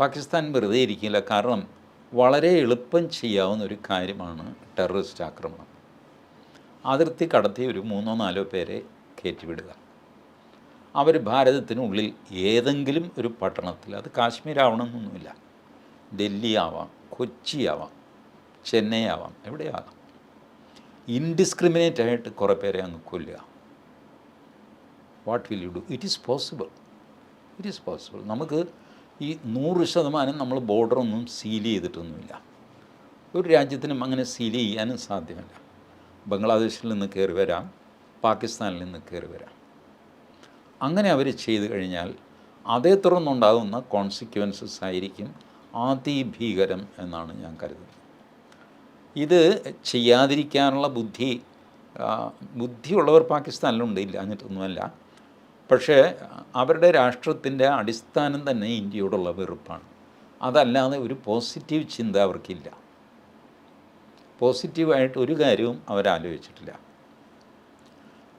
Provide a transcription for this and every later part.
പാകിസ്ഥാൻ വെറുതെ ഇരിക്കില്ല. കാരണം വളരെ എളുപ്പം ചെയ്യാവുന്ന ഒരു കാര്യമാണ് ടെററിസ്റ്റ് ആക്രമണം. അതിർത്തി കടത്തി ഒരു മൂന്നോ നാലോ പേരെ കയറ്റിവിടുക. അവർ ഭാരതത്തിനുള്ളിൽ ഏതെങ്കിലും ഒരു പട്ടണത്തിൽ അത് കാശ്മീർ ആവണമെന്നൊന്നുമില്ല. ഡൽഹി ആവാം കൊച്ചി ആവാം ചെന്നൈ ആവാം എവിടെയാകാം ഇൻഡിസ്ക്രിമിനേറ്റ് ആയിട്ട് കുറേ പേരെ അങ്ങ് കൊല്ലുക. What will you do it is possible it is possible നമുക്ക് ഈ നൂറ് ശതമാനം നമ്മൾ ബോർഡറൊന്നും സീൽ ചെയ്തിട്ടൊന്നുമില്ല. ഒരു രാജ്യത്തിനും അങ്ങനെ സീൽ ചെയ്യാനും സാധ്യമല്ല. ബംഗ്ലാദേശിൽ നിന്ന് കയറി വരാം പാകിസ്ഥാനിൽ നിന്ന് കയറി വരാം. അങ്ങനെ അവർ ചെയ്തു കഴിഞ്ഞാൽ അതേ തുടർന്നുണ്ടാകുന്ന കോൺസിക്വൻസസ് ആയിരിക്കും അതിഭീകരം എന്നാണ് ഞാൻ കരുതുന്നത്. ഇത് ചെയ്യാതിരിക്കാനുള്ള ബുദ്ധി ബുദ്ധിയുള്ളവർ പാകിസ്ഥാനിലുണ്ട് ഇല്ല എന്നിട്ടൊന്നുമല്ല പക്ഷേ അവരുടെ രാഷ്ട്രത്തിന്റെ അടിസ്ഥാനം തന്നെ ഇന്ത്യയോടുള്ള വെറുപ്പാണ്. അതല്ലാതെ ഒരു പോസിറ്റീവ് ചിന്ത അവർക്കില്ല. പോസിറ്റീവായിട്ട് ഒരു കാര്യവും അവരാലോചിച്ചിട്ടില്ല.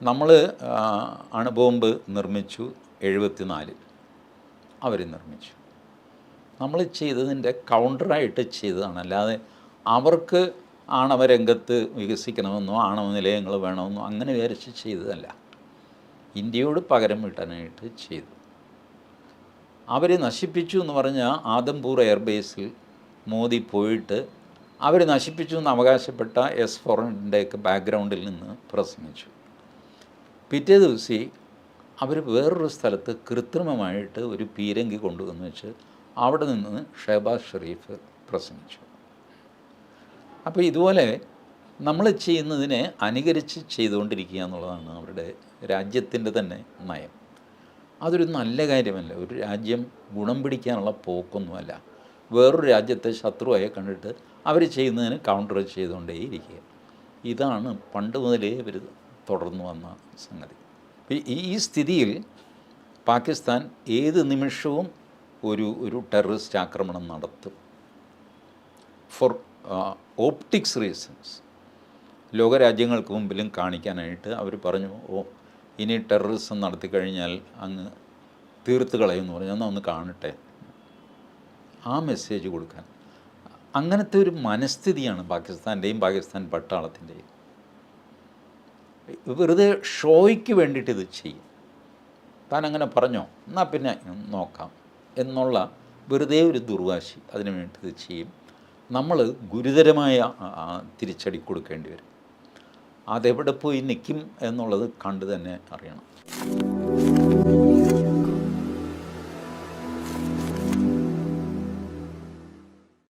നമ്മൾ അണുബോംബ് നിർമ്മിച്ചു എഴുപത്തിനാലിൽ. അവർ നിർമ്മിച്ചു. നമ്മൾ ചെയ്തതിന്റെ കൗണ്ടറായിട്ട് ചെയ്തതാണ്. അല്ലാതെ അവർക്ക് ആണവരംഗത്ത് വികസിക്കണമെന്നോ ആണവ നിലയങ്ങൾ വേണമെന്നോ അങ്ങനെ വിചാരിച്ച് ചെയ്തതല്ല. ഇന്ത്യയോട് പകരം വീട്ടാനായിട്ട് ചെയ്തു. അവരെ നശിപ്പിച്ചു എന്ന് പറഞ്ഞാൽ ആദംപൂർ എയർബേസിൽ മോദി പോയിട്ട് അവർ നശിപ്പിച്ചു എന്ന് അവകാശപ്പെട്ട എസ് ഫോറിന്റെയൊക്കെ ബാക്ക്ഗ്രൗണ്ടിൽ നിന്ന് പ്രസംഗിച്ചു. പിറ്റേ ദിവസം അവർ വേറൊരു സ്ഥലത്ത് കൃത്രിമമായിട്ട് ഒരു പീരങ്കി കൊണ്ടുവന്ന് വെച്ച് അവിടെ നിന്ന് ഷഹബാസ് ഷെറീഫ് പ്രസംഗിച്ചു. അപ്പോൾ ഇതുപോലെ നമ്മൾ ചെയ്യുന്നതിനെ അനുകരിച്ച് ചെയ്തുകൊണ്ടിരിക്കുക എന്നുള്ളതാണ് അവരുടെ രാജ്യത്തിന്റെ തന്നെ നയം. അതൊരു നല്ല കാര്യമല്ല. ഒരു രാജ്യം ഗുണം പിടിക്കാനുള്ള പോക്കൊന്നുമല്ല. വേറൊരു രാജ്യത്തെ ശത്രുവായി കണ്ടിട്ട് അവർ ചെയ്യുന്നതിന് കൗണ്ടർ ചെയ്തുകൊണ്ടേയിരിക്കുക. ഇതാണ് പണ്ട് മുതലേ ഇവർ തുടർന്നു വന്ന സംഗതി. ഈ സ്ഥിതിയിൽ പാകിസ്ഥാൻ ഏത് നിമിഷവും ഒരു ഒരു ടെററിസ്റ്റ് ആക്രമണം നടത്തും. ഫോർ ഓപ്റ്റിക്സ് റീസൺസ് ലോകരാജ്യങ്ങൾക്ക് മുമ്പിലും കാണിക്കാനായിട്ട് അവർ പറഞ്ഞു ഓ ഇനി ടെററിസം നടത്തി കഴിഞ്ഞാൽ അങ്ങ് തീർത്ത് കളയുമെന്ന് പറഞ്ഞു. എന്നാൽ ഒന്ന് കാണട്ടെ. ആ മെസ്സേജ് കൊടുക്കാൻ. അങ്ങനത്തെ ഒരു മനസ്ഥിതിയാണ് പാകിസ്ഥാന്റെയും പാകിസ്ഥാൻ പട്ടാളത്തിന്റെയും. വെറുതെ ഷോയ്ക്ക് വേണ്ടിയിട്ട് ഇത് ചെയ്യും. താൻ അങ്ങനെ പറഞ്ഞോ? എന്നാൽ പിന്നെ നോക്കാം. എന്നുള്ള വെറുതെ ഒരു ദുർവാശി അതിനു വേണ്ടി ഇത് ചെയ്യും. നമ്മൾ ഗുരുതരമായ തിരിച്ചടി കൊടുക്കേണ്ടി വരും. അതെവിടെ പോയി നിൽക്കും എന്നുള്ളത് കണ്ടു തന്നെ അറിയണം.